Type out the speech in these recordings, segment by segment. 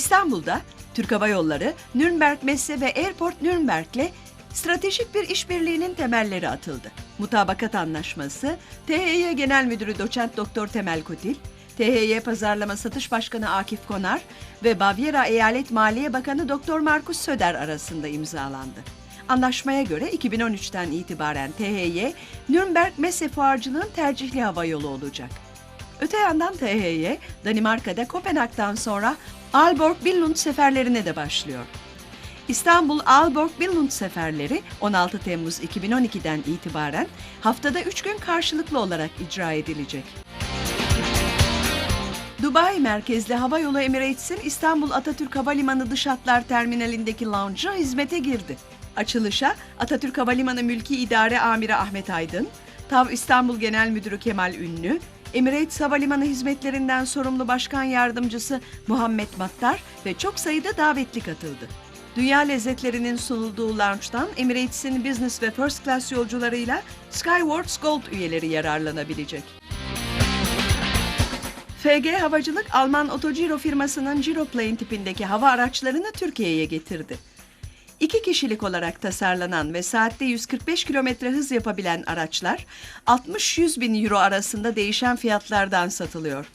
İstanbul'da Türk Hava Yolları, Nürnberg Messe ve Airport Nürnberg'le stratejik bir işbirliğinin temelleri atıldı. Mutabakat Anlaşması, THY Genel Müdürü Doçent Doktor Temel Kotil, THY Pazarlama Satış Başkanı Akif Konar ve Bavyera Eyalet Maliye Bakanı Doktor Markus Söder arasında imzalandı. Anlaşmaya göre 2013'ten itibaren THY, Nürnberg Messe Fuarcılığın tercihli hava yolu olacak. Öte yandan THY, Danimarka'da Kopenhag'dan sonra Aalborg-Billund seferlerine de başlıyor. İstanbul Aalborg-Billund seferleri 16 Temmuz 2012'den itibaren haftada 3 gün karşılıklı olarak icra edilecek. Dubai merkezli havayolu Emirates'in İstanbul Atatürk Havalimanı Dış Hatlar Terminali'ndeki lounge'a hizmete girdi. Açılışa Atatürk Havalimanı Mülki İdare Amiri Ahmet Aydın, TAV İstanbul Genel Müdürü Kemal Ünlü, Emirates Havalimanı Hizmetlerinden sorumlu Başkan Yardımcısı Muhammed Mattar ve çok sayıda davetli katıldı. Dünya lezzetlerinin sunulduğu lounge'dan Emirates'in business ve first class yolcularıyla Skywards Gold üyeleri yararlanabilecek. FG Havacılık, Alman Otogiro firmasının Giroplane tipindeki hava araçlarını Türkiye'ye getirdi. İki kişilik olarak tasarlanan ve saatte 145 kilometre hız yapabilen araçlar 60-100 bin euro arasında değişen fiyatlardan satılıyor.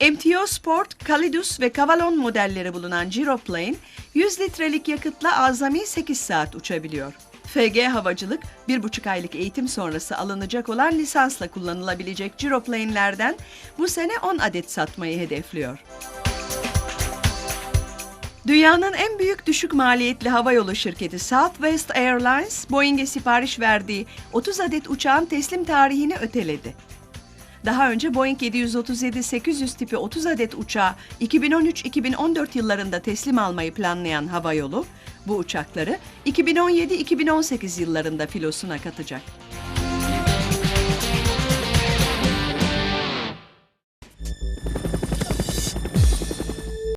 MTO Sport, Kalidus ve Cavalon modelleri bulunan Giroplane, 100 litrelik yakıtla azami 8 saat uçabiliyor. FG Havacılık, bir buçuk aylık eğitim sonrası alınacak olan lisansla kullanılabilecek Giroplane'lerden bu sene 10 adet satmayı hedefliyor. Dünyanın en büyük düşük maliyetli havayolu şirketi Southwest Airlines, Boeing'e sipariş verdiği 30 adet uçağın teslim tarihini öteledi. Daha önce Boeing 737-800 tipi 30 adet uçağı 2013-2014 yıllarında teslim almayı planlayan havayolu, bu uçakları 2017-2018 yıllarında filosuna katacak.